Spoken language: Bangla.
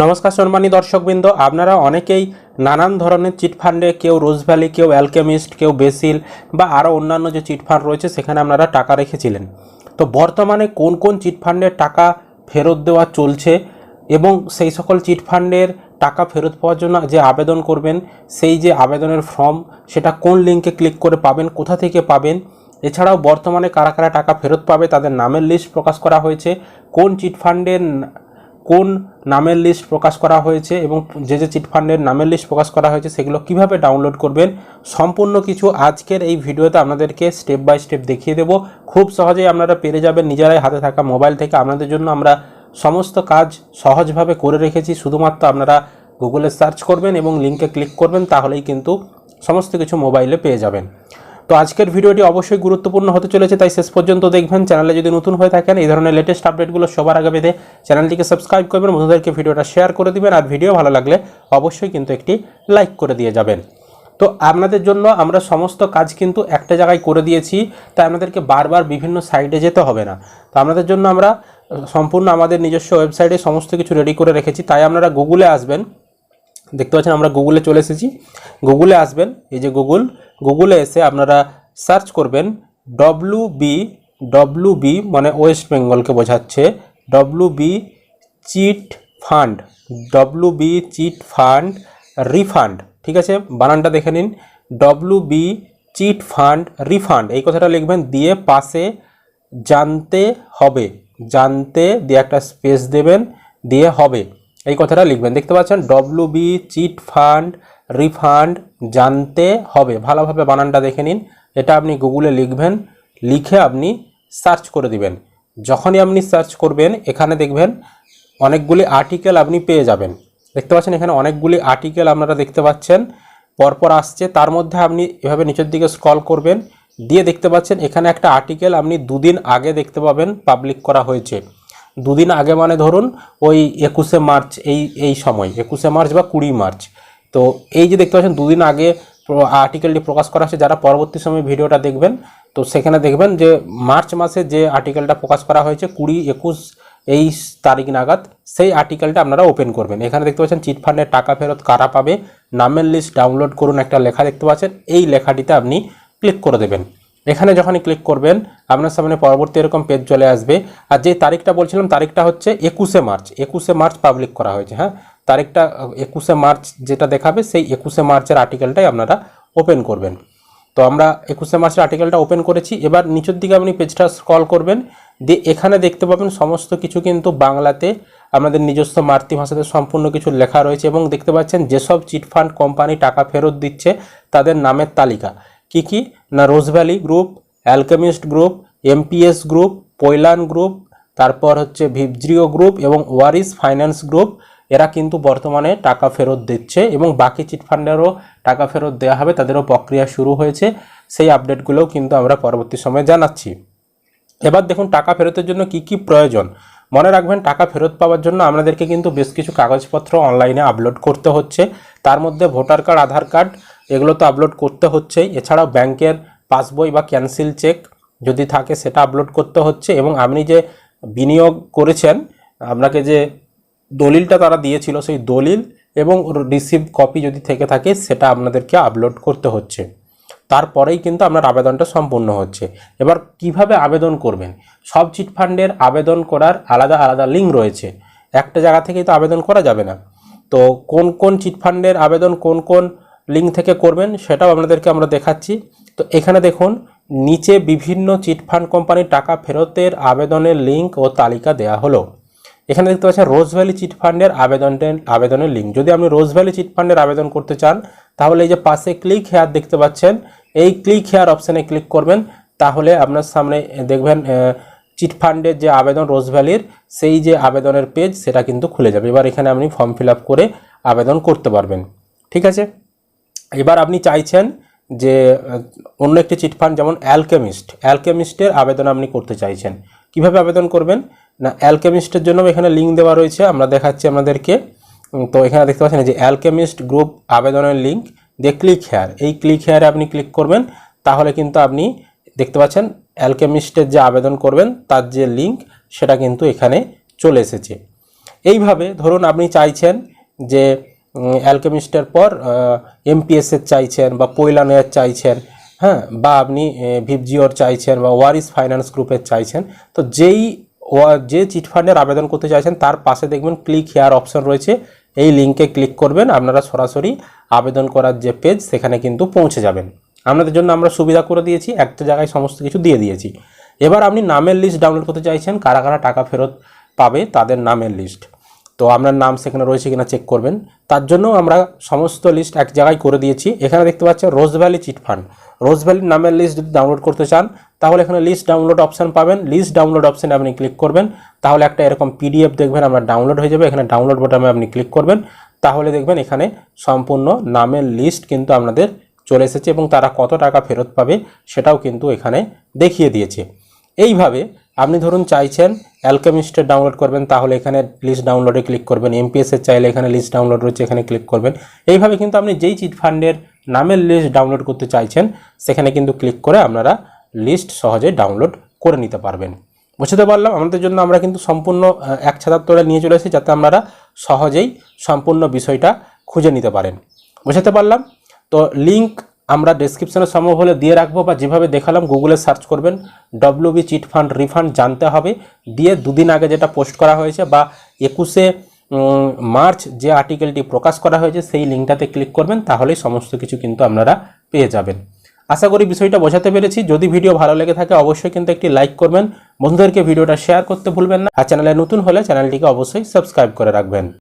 নমস্কার সম্মানী দর্শকবৃন্দ, আপনারা অনেকেই নানান ধরনের চিটফান্ডে কেউ রোজ ভ্যালি, কেউ অ্যালকেমিস্ট, কেউ বেসিল বা আরও অন্যান্য যে চিটফান্ড রয়েছে, সেখানে আপনারা টাকা রেখেছিলেন। তো বর্তমানে কোন কোন চিটফান্ডের টাকা ফেরত দেওয়া চলছে এবং সেই সকল চিটফান্ডের টাকা ফেরত পাওয়ার জন্য যে আবেদন করবেন, সেই যে আবেদনের ফর্ম, সেটা কোন লিঙ্কে ক্লিক করে পাবেন, কোথা থেকে পাবেন, এছাড়াও বর্তমানে কারা কারা টাকা ফেরত পাবে, তাদের নামের লিস্ট প্রকাশ করা হয়েছে। কোন চিটফান্ডের কোন নামের লিস্ট প্রকাশ করা হয়েছে এবং যে যে চিটফান্ডের নামের লিস্ট প্রকাশ করা হয়েছে সেগুলো কীভাবে ডাউনলোড করবেন, সম্পূর্ণ কিছু আজকের এই ভিডিওতে আপনাদেরকে স্টেপ বাই স্টেপ দেখিয়ে দেব। খুব সহজেই আপনারা পেরে যাবেন নিজেরাই হাতে থাকা মোবাইল থেকে। আপনাদের জন্য আমরা সমস্ত কাজ সহজভাবে করে রেখেছি। শুধুমাত্র আপনারা গুগলে সার্চ করবেন এবং লিঙ্কে ক্লিক করবেন, তাহলেই কিন্তু সমস্ত কিছু মোবাইলে পেয়ে যাবেন। তো আজকের ভিডিওটি অবশ্যই গুরুত্বপূর্ণ হতে চলেছে, তাই শেষ পর্যন্ত দেখবেন। চ্যানেলে যদি নতুন হয়ে থাকেন, এই ধরনের লেটেস্ট আপডেটগুলো সবার আগে পেতে চ্যানেলটিকে সাবস্ক্রাইব করবেন, বন্ধুদেরকে ভিডিওটা শেয়ার করে দিবেন, আর ভিডিও ভালো লাগলে অবশ্যই কিন্তু একটি লাইক করে দিয়ে যাবেন। তো আপনাদের জন্য আমরা সমস্ত কাজ কিন্তু একটা জায়গায় করে দিয়েছি, তাই আপনাদেরকে বারবার বিভিন্ন সাইটে যেতে হবে না। তো আপনাদের জন্য আমরা, সম্পূর্ণ আমাদের নিজস্ব ওয়েবসাইটে সমস্ত কিছু রেডি করে রেখেছি, তাই আপনারা গুগলে আসবেন। দেখতে পাচ্ছেন আমরা গুগলে চলে এসেছি। গুগলে আসবেন, এই যে গুগল গুগলে এসে আপনারা সার্চ করবেন ডব্লু বি ডব্লু বি মানে ওয়েস্ট বেঙ্গলকে বোঝাচ্ছে। W B chit fund W B chit fund refund ঠিক আছে? বানানটা দেখে নিন। W B chit fund refund এই কথাটা লিখবেন দিয়ে পাশে জানতে হবে। জানতে দিয়ে একটা স্পেস দেবেন, দিয়ে হবে। এই কথাটা লিখবেন। দেখতে পাচ্ছেন? W B chit fund refund জানতে হবে, ভালোভাবে বানানটা দেখে নিন। এটা আপনি গুগলে লিখবেন, লিখে আপনি সার্চ করে দিবেন। যখনই আপনি সার্চ করবেন, এখানে দেখবেন অনেকগুলি আর্টিকেল আপনি পেয়ে যাবেন। দেখতে পাচ্ছেন এখানে অনেকগুলি আর্টিকেল আপনারা দেখতে পাচ্ছেন। পরপর আসছে, তার মধ্যে আপনি এভাবে নিচের দিকে স্ক্রল করবেন। দিয়ে দেখতে পাচ্ছেন এখানে একটা আর্টিকেল আপনি দুদিন আগে দেখতে পাবেন পাবলিক করা হয়েছে। দুদিন আগে মানে ধরুন ওই একুশে মার্চ, এই এই সময়, একুশে মার্চ বা কুড়ি মার্চ। তো এই যে দেখতে পাচ্ছেন, দুদিন আগে আর্টিকেলটি প্রকাশ করা হয়েছে, যারা পরবর্তী সময়ে ভিডিওটা দেখবেন, তো সেখানে দেখবেন যে মার্চ মাসে যে আর্টিকেলটা প্রকাশ করা হয়েছে, কুড়ি একুশ এই তারিখ নাগাদ, সেই আর্টিকেলটা আপনারা ওপেন করবেন। এখানে দেখতে পাচ্ছেন চিটফান্ডের টাকা ফেরত কারা পাবে, নামের লিস্ট ডাউনলোড করুন একটা লেখা দেখতে পাচ্ছেন, এই লেখাটিতে আপনি ক্লিক করে দেবেন। এখানে যখনই ক্লিক করবেন, আপনার সামনে পরবর্তী এরকম পেজ চলে আসবে। আর যে তারিখটা বলছিলাম, তারিখটা হচ্ছে একুশে মার্চ। একুশে মার্চ পাবলিক করা হয়েছে হ্যাঁ? তারিখটা, একুশে মার্চ যেটা দেখাবে, সেই একুশে মার্চের আর্টিকেলটাই আপনারা ওপেন করবেন। তো আমরা একুশে মার্চের আর্টিকেলটা ওপেন করেছি। এবার নিচের দিকে আপনি পেজটা স্ক্রল করবেন। দিয়ে এখানে দেখতে পাবেন সমস্ত কিছু কিন্তু বাংলাতে আমাদের নিজস্ব মাতৃভাষাতে সম্পূর্ণ কিছু লেখা রয়েছে এবং দেখতে পাচ্ছেন যেসব চিটফান্ড কোম্পানি টাকা ফেরত দিচ্ছে, তাদের নামের তালিকা। কি কি? না Rose Valley group, Alchemist group, MPS group Pailan group, তারপর হচ্ছে ভিবজিও গ্রুপ এবং ওয়ারিস ফাইন্যান্স গ্রুপ। এরা কিন্তু বর্তমানে টাকা ফেরত দিচ্ছে এবং বাকি চিটফান্ডেরও টাকা ফেরত দেওয়া হবে, তাদেরও প্রক্রিয়া শুরু হয়েছে। সেই আপডেটগুলোও কিন্তু আমরা পরবর্তী সময়ে জানাচ্ছি। এবার দেখুন, টাকা ফেরতের জন্য কি কি প্রয়োজন? মনে রাখবেন, টাকা ফেরত পাওয়ার জন্য আপনাদেরকে কিন্তু বেশ কিছু কাগজপত্র অনলাইনে আপলোড করতে হচ্ছে। তার মধ্যে ভোটার কার্ড, আধার কার্ড এগুলো তো আপলোড করতে হচ্ছেই। এছাড়াও ব্যাংকের পাসবই বা ক্যান্সেল চেক যদি থাকে, সেটা আপলোড করতে হচ্ছে এবং আপনি যে বিনিয়োগ করেছেন, আপনাকে যে দলিলটা তারা দিয়েছিল, সেই দলিল এবং রিসিভ কপি যদি থেকে থাকে, সেটা আপনাদেরকে আপলোড করতে হচ্ছে। তারপরেই কিন্তু আপনার আবেদনটা সম্পূর্ণ হচ্ছে। এবার কীভাবে আবেদন করবেন? সব চিটফান্ডের আবেদন করার আলাদা আলাদা লিঙ্ক রয়েছে। একটা জায়গা থেকেই তো আবেদন করা যাবে না। তো কোন কোন চিটফান্ডের আবেদন, কোন কোন লিঙ্ক থেকে করবেন, সেটাও আপনাদেরকে আমরা দেখাচ্ছি। তো এখানে দেখুন, নিচে বিভিন্ন চিটফান্ড কোম্পানির টাকা ফেরতের আবেদনের লিঙ্ক ও তালিকা দেয়া হলো। এখানে দেখতে পাচ্ছেন, রোজ ভ্যালি চিট ফান্ডের আবেদনের লিঙ্ক যদি আপনি রোজ ভ্যালি চিট ফান্ডের আবেদন করতে চান, তাহলে এই যে পাশে ক্লিক হেয়ার দেখতে পাচ্ছেন, এই ক্লিক হেয়ার অপশানে ক্লিক করবেন, তাহলে আপনার সামনে দেখবেন চিট ফান্ডের যে আবেদন রোজ ভ্যালির, সেই যে আবেদনের পেজ সেটা কিন্তু খুলে যাবে। এবার এখানে আপনি ফর্ম ফিল করে আবেদন করতে পারবেন। ঠিক আছে? এবার আপনি চাইছেন যে অন্য একটি চিটফান্ড যেমন অ্যালকেমিস্ট, অ্যালকেমিস্টের আবেদন আপনি করতে চাইছেন। কীভাবে আবেদন করবেন? না, অ্যালকেমিস্টের জন্য এখানে লিঙ্ক দেওয়া রয়েছে, আমরা দেখাচ্ছি আপনাদেরকে। তো এখানে দেখতে পাচ্ছেন যে অ্যালকেমিস্ট গ্রুপ আবেদনের লিঙ্ক দিয়ে ক্লিক হেয়ার। এই ক্লিক হেয়ারে আপনি ক্লিক করবেন, তাহলে কিন্তু আপনি দেখতে পাচ্ছেন অ্যালকেমিস্টের যে আবেদন করবেন, তার যে লিঙ্ক, সেটা কিন্তু এখানে চলে এসেছে। এইভাবে ধরুন আপনি চাইছেন যে অ্যালকেমিস্টের পর এমপিএসের চাইছেন বা পৈলানের চাইছেন হ্যাঁ বা আপনি ভিপজিওর চাইছেন বা ওয়ারিস ফাইন্যান্স গ্রুপের চাইছেন, তো যেই যে চিটফান্ডের আবেদন করতে চাইছেন, তার পাশে দেখবেন ক্লিক হেয়ার অপশন রয়েছে, এই লিঙ্কে ক্লিক করবেন, আপনারা সরাসরি আবেদন করার যে পেজ সেখানে কিন্তু পৌঁছে যাবেন। আপনাদের জন্য আমরা সুবিধা করে দিয়েছি, একটা জায়গায় সমস্ত কিছু দিয়ে দিয়েছি। এবার আপনি নামের লিস্ট ডাউনলোড করতে চাইছেন, কারা কারা টাকা ফেরত পাবে, তাদের নামের লিস্ট তো আপনার নাম সেখানে রয়েছে কিনা চেক করবেন। তার জন্য আমরা সমস্ত লিস্ট এক জায়গায় করে দিয়েছি। এখানে দেখতে পাচ্ছেন Rose Valley chit fund Rose ভ্যালির নামের লিস্ট যদি ডাউনলোড করতে চান, তাহলে এখানে লিস্ট ডাউনলোড অপশন পাবেন। লিস্ট ডাউনলোড অপশানে আপনি ক্লিক করবেন। তাহলে একটা এরকম পিডিএফ দেখবেন, আমরা ডাউনলোড হয়ে যাবে। এখানে ডাউনলোড বোটামে আপনি ক্লিক করবেন। তাহলে দেখবেন এখানে সম্পূর্ণ নামের লিস্ট কিন্তু আপনাদের চলে এসেছে এবং তারা কত টাকা ফেরত পাবে সেটাও কিন্তু এখানে দেখিয়ে দিয়েছে। এইভাবে আপনি ধরুন চাইছেন অ্যালকেমিস্টের ডাউনলোড করবেন, তাহলে এখানে লিস্ট ডাউনলোডে ক্লিক করবেন। এমপিএসের চাইলে এখানে লিস্ট ডাউনলোড রয়েছে, এখানে ক্লিক করবেন। এইভাবে কিন্তু আপনি যেই চিট ফান্ডের নামের লিস্ট ডাউনলোড করতে চাইছেন, সেখানে কিন্তু ক্লিক করে আপনারা লিস্ট সহজে ডাউনলোড করে নিতে পারবেন। বুঝতে পারলাম? আমাদের জন্য আমরা কিন্তু সম্পূর্ণ এক ছাতার নিয়ে চলে এসেছি, যাতে আপনারা সহজেই সম্পূর্ণ বিষয়টা খুঁজে নিতে পারেন। বুঝতে পারলাম? তো লিঙ্ক আমরা ডেসক্রিপশনে সম্ভব হলে দিয়ে রাখব বা যেভাবে দেখালাম গুগলে সার্চ করবেন W B chit fund refund জানতে হবে। দিয়ে দুদিন আগে যেটা পোস্ট করা হয়েছে বা একুশে মার্চ যে আর্টিকেলটি প্রকাশ করা হয়েছে সেই লিঙ্কটাতে ক্লিক করবেন, তাহলেই সমস্ত কিছু কিন্তু আপনারা পেয়ে যাবেন। আশা করি বিষয়টা বোঝাতে পেরেছি। যদি ভিডিও ভালো লেগে থাকে, অবশ্যই কিন্তু একটি লাইক করবেন। বন্ধুদেরকে ভিডিওটা শেয়ার করতে ভুলবেন না। আর চ্যানেলে নতুন হলে চ্যানেলটিকে অবশ্যই সাবস্ক্রাইব করে রাখবেন।